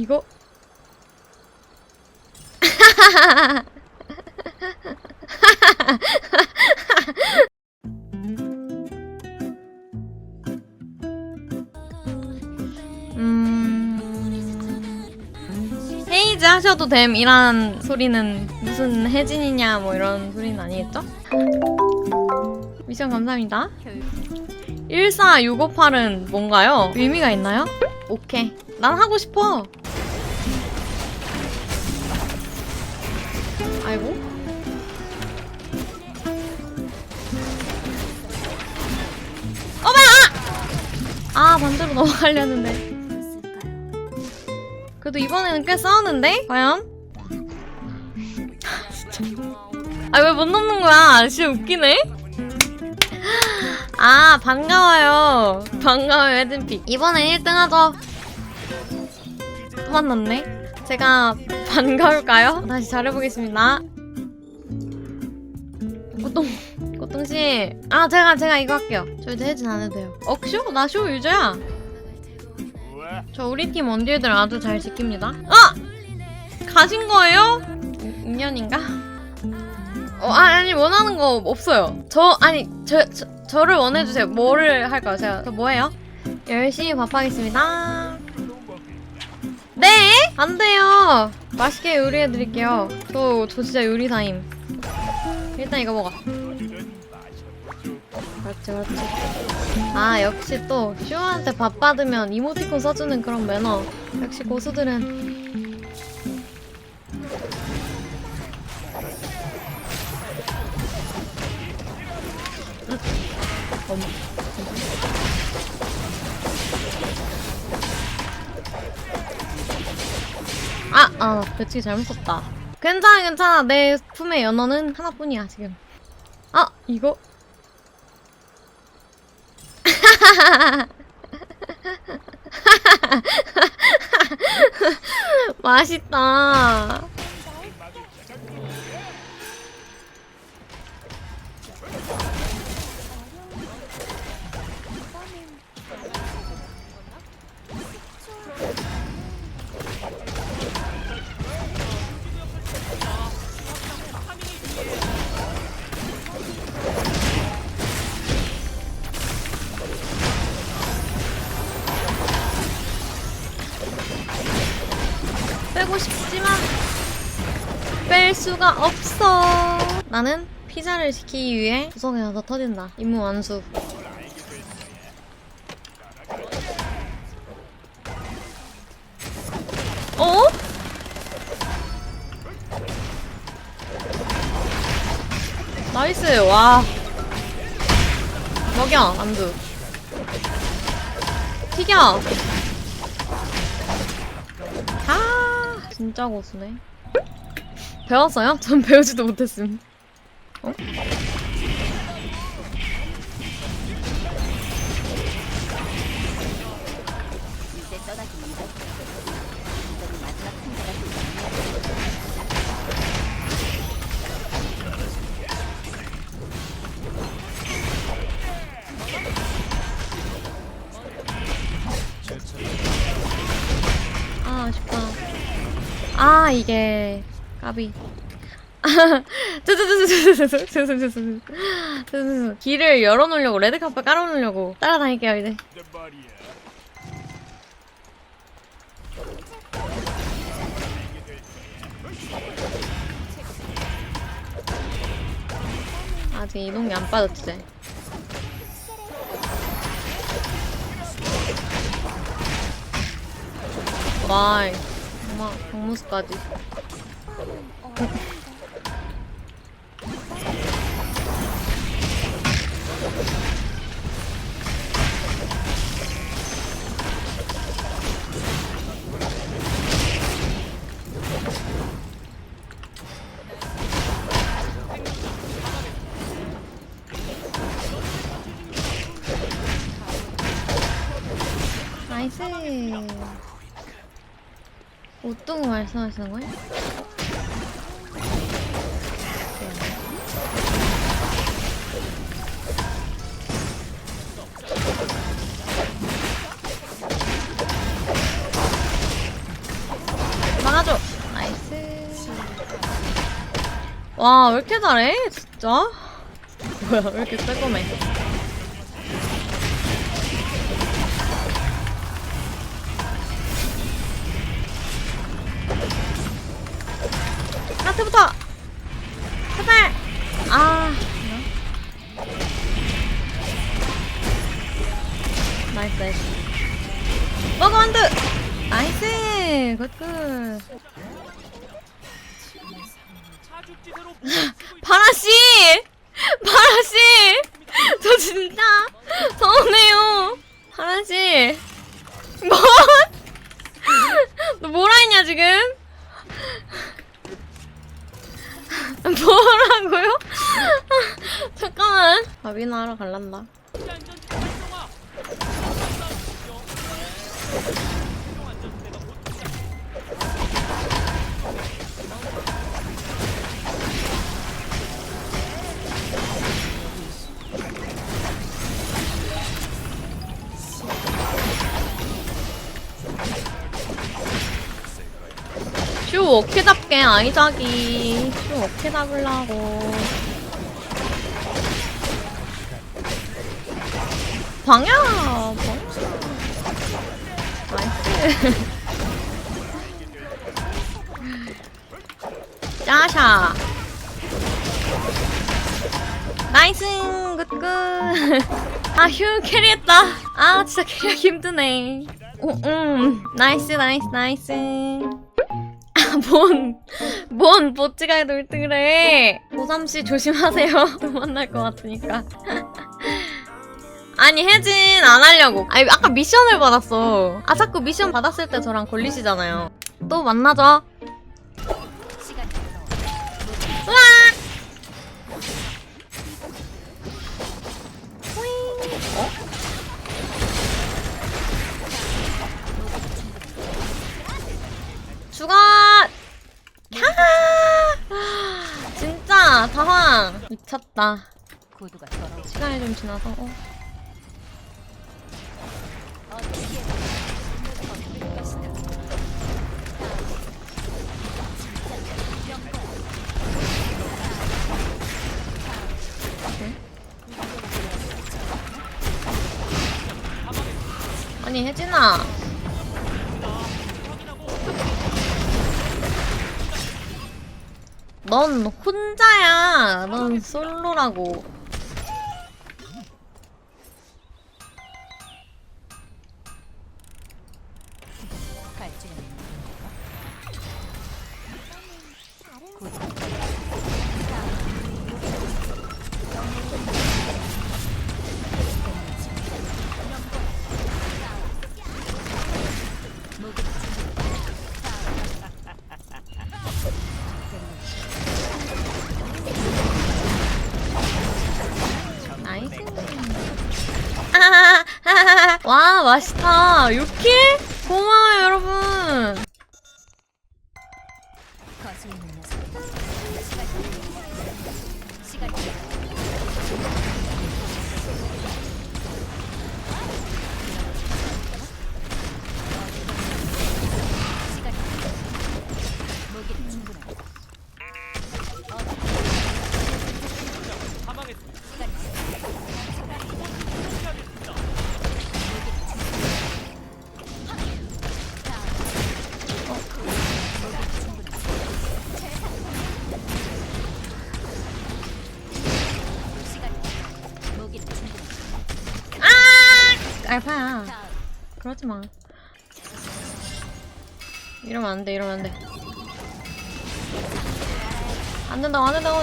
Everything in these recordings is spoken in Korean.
이거 음... 헤이즈 하셔도 됨 이란 소리는 무슨 혜진이냐 뭐 이런 소리는 아니겠죠? 미션 감사합니다 14658은 뭔가요? 의미가 있나요? 오케이 난 하고 싶어 아이고 어머! 아! 아 반대로 넘어가려는데 그래도 이번에는 꽤 싸우는데? 과연? 아왜 못 넘는 거야? 진짜 웃기네? 아 반가워요 반가워요 헤든픽 이번에 1등 하죠 또 만났네 제가 반가울까요? 다시 잘해보겠습니다 꽃동 꽃동씨 아 제가 제가 이거 할게요 저 이제 혜진 안 해도 돼요 억쇼? 나 쇼 유저야 저 우리 팀 원딜들 아주 잘 지킵니다 아! 가신 거예요? 인연인가? 어 아, 아니 원하는 거 없어요 저 아니 저, 저 저를 원해주세요 뭐를 할까요 제가 저 뭐해요? 열심히 밥하겠습니다 네? 안 돼요. 맛있게 요리해드릴게요. 저, 저 진짜 요리사임. 일단 이거 먹어. 그렇지 그렇지. 아 역시 또 슈아한테 밥 받으면 이모티콘 써주는 그런 매너. 역시 고수들은. 어머 아, 아, 배치기 잘못 썼다. 괜찮아, 괜찮아. 내 품의 연어는 하나뿐이야, 지금. 아, 이거? 맛있다. 뺄 수가 없어. 나는 피자를 시키기 위해 구석에 가서 터진다. 임무 완수. 어? 나이스 와 먹여 안두 튀겨 아 진짜 고수네 배웠어요? 전 배우지도 못했음 어? 아아 이게 까비. 죄송죄송죄송죄송죄송 길을 열어놓으려고 레드카펫 깔아놓으려고 따라다닐게요 이제 아직 이동이 안 빠졌지? 와이. 엄마 박무스까지 나이스 오뚜구 말씀하시는 거예요? 와, 왜 이렇게 잘해? 진짜? 뭐야, 왜 이렇게 빼꼼해? 하트부터! 제발! 아. 나이스, 나이스. 먹어, 완드! 나이스! 굿굿. 바라씨! 바라씨! 저 진짜 서운해요. 바라씨. 뭐? 너 뭐라 했냐, 지금? 뭐라고요? 잠깐만. 밥이나 하러 갈란다. 슈 어떻게 잡게 아이작이 슈 어떻게 잡으려고. 방향! 방향! 나이스. 짜샤. 나이스. 굿굿. 아휴 캐리했다. 아 진짜 캐리하기 힘드네. 오, 음. 나이스 나이스 나이스 뭔, 뭔 보찌가에도 1등을 해. 고삼씨 조심하세요. 또 만날 것 같으니까. 아니, 혜진 안 하려고. 아니, 아까 미션을 받았어. 아, 자꾸 미션 받았을 때 저랑 걸리시잖아요. 또 만나죠. 호잉. 어? 죽어! 캬! 진짜 당황 미쳤다. 구두가 더러워. 시간이 좀 지나서 어. 아니 혜진아 넌 혼자야. 넌 솔로라고 와, 맛있다. 유키? 고마워요, 여러분. 알파야. 그러지 마. 이러면 안 돼, 이러면 안 돼. 안 된다고, 안 된다고.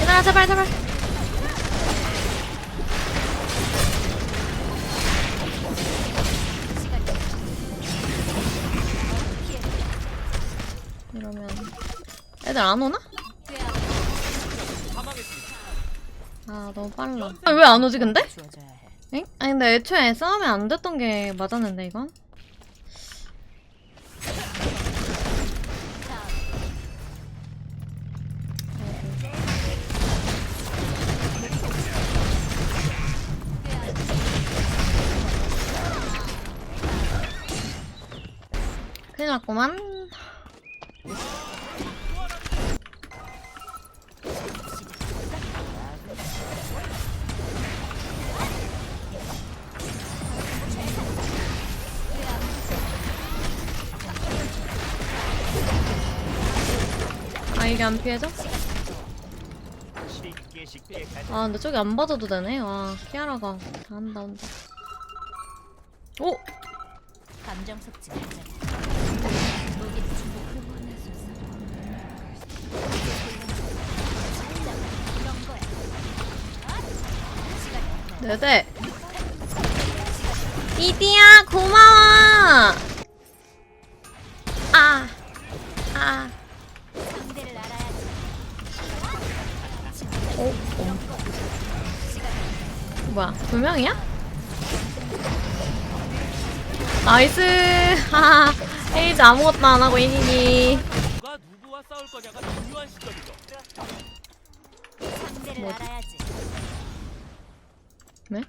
얘들아, 제발, 제발. 이러면 애들 안 오나? 아 너무 빨라. 아, 왜 안 오지 근데? 엥? 아니 근데 애초에 싸우면 안 됐던 게 맞았는데 이건? 큰일 났구만. 이게 안 피해져? 아 근데 저기 안 받아도 되네 와 키아라가 다 한다 한다 오! 감정. 이런 거야. 시간이 없다. 네네 이디야 고마워 뭐야 두 명이야? 나이스 하하 에이즈 아무것도 안 하고 이기기? 알아야지. 네?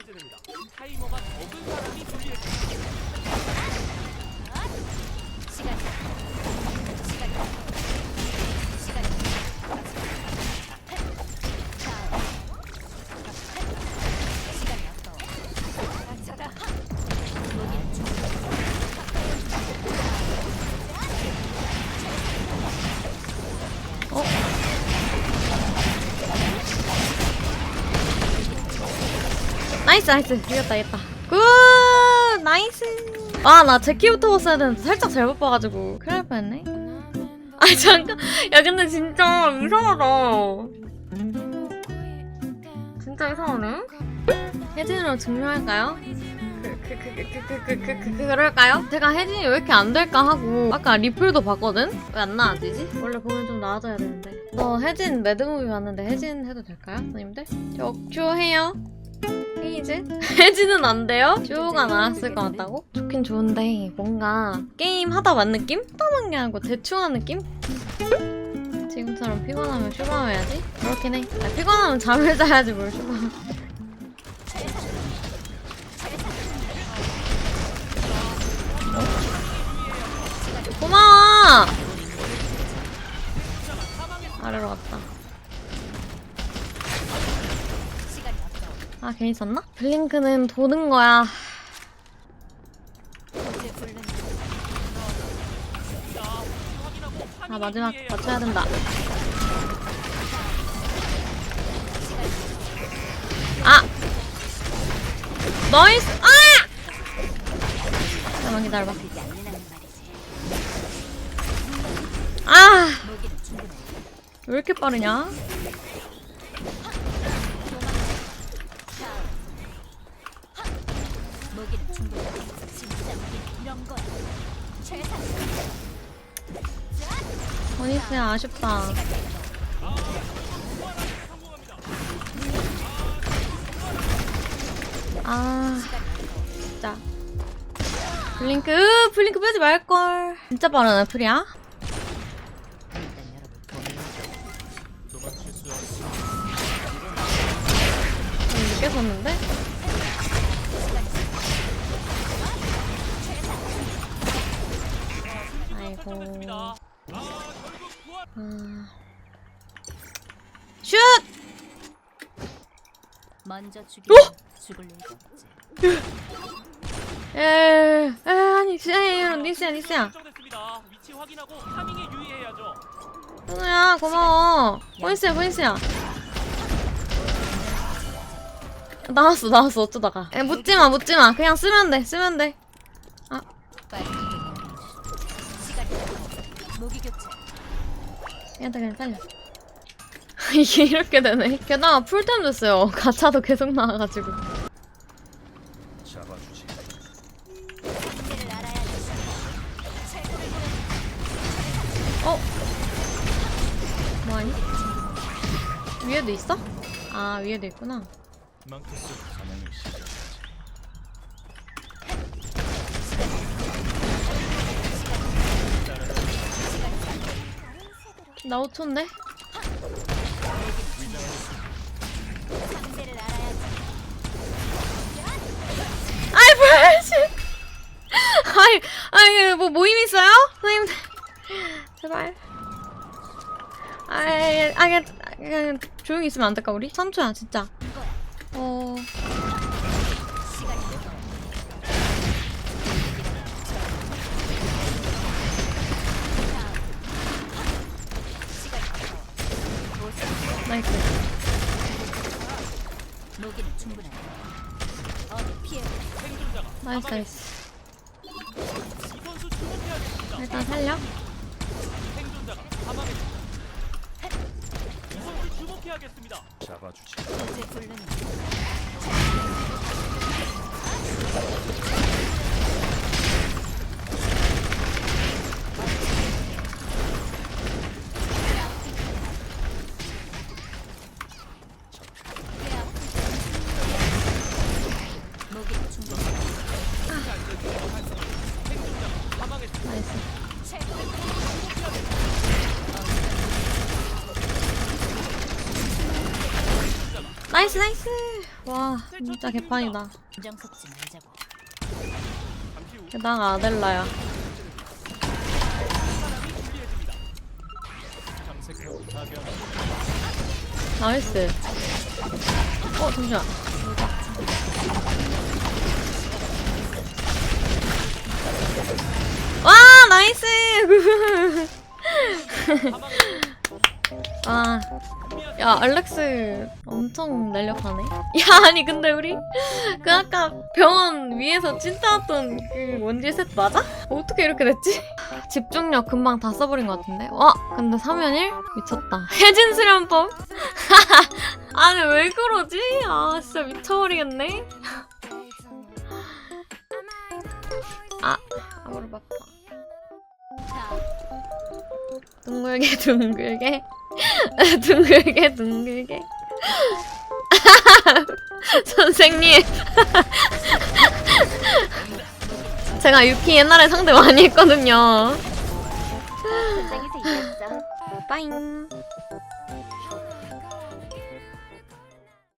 해제됩니다. 나이스 나이스 이겼다 이겼다 굿 나이스 아 나 제키부터 봤어야 되는데 살짝 잘못 봐가지고 큰일 날 뻔했네 아 잠깐 야 근데 진짜 이상하다 진짜 이상하네 혜진으로 증명할까요? 그그그그그그그 그럴까요? 제가 혜진이 왜 이렇게 안 될까 하고 아까 리플도 봤거든? 왜 안 나아지지? 원래 보면 좀 나아져야 되는데 어 혜진 매드무비 봤는데 혜진 해도 될까요? 선생님들? 저 억큐해요 헤이즈? 혜진은 안 돼요? 슈가 나왔을 것 같다고? 좋긴 좋은데 뭔가 게임 하다 만 느낌? 하다만 게 아니고 대충 한 느낌? 지금처럼 피곤하면 슈가해야지? 그렇긴 해 아, 피곤하면 잠을 자야지 뭘 슈가 고마워! 아래로 갔다. 아, 괜히 썼나? 블링크는 도는 거야. 아, 마지막 맞춰야 된다. 아! 나이스! 아! 잠깐만 기다려봐. 아! 왜 이렇게 빠르냐? 아쉽다. 아, 진짜. 블링크, 으, 블링크 빼지 말걸. 진짜 빠르네, 프리야. 좀 늦게 썼는데? 아이고. 아. 아. 슛! 먼저 죽이면 죽을 일도 없지 에, 에, 아니, 진짜, 니스야, 니스야. 위치 확인하고 타밍에 유의해야죠. 현우야, 고마워. 보이스야, 보이스야. 나왔어, 나왔어, 어쩌다가. 에, 묻지 마, 묻지 마. 그냥 쓰면 돼, 쓰면 돼. 빨리 시간이 무기 교체 얘한테 그냥 잘려 이게 이렇게 되네 게다가 풀템 됐어요 가차도 계속 나와가지고 어? 뭐하니? 위에도 있어? 아 위에도 있구나 망토스 가능이 있어. 나 5초인데? 상대를 알아야지. 아이 뭐야지 아이 아이 뭐 모임 있어요? 선생님들 제발 아이 아 그냥 조용히 있으면 안 될까 우리? 3초야 진짜. 어... 나이스 무기는 충분해. 어디 피해. 생존자가 나이스. 나이스 이 선수 주목해야겠습니다. 일단 살려 생존자가 사망했습니다. 이 선수 주목해야겠습니다. 잡아주지. 이제 나이스 나이스. 와 진짜 개판이다. 감정 섞지 말자고. 게다가 아델라야. 나이스. 어 잠시만. 와 나이스. 아, 야 알렉스 엄청 날렵하네. 야 아니 근데 우리 그 아까 병원 위에서 찐따왔던 그 원딜 셋 맞아? 어떻게 이렇게 됐지? 집중력 금방 다 써버린 것 같은데. 와 근데 3연 1 미쳤다. 해진 수련법. 아니 왜 그러지? 아 진짜 미쳐버리겠네. 아 아무리 바빠. 자, 둥글게 둥글게 둥글게 둥글게. 선생님. 제가 유키 옛날에 상대 많이 했거든요. 빠잉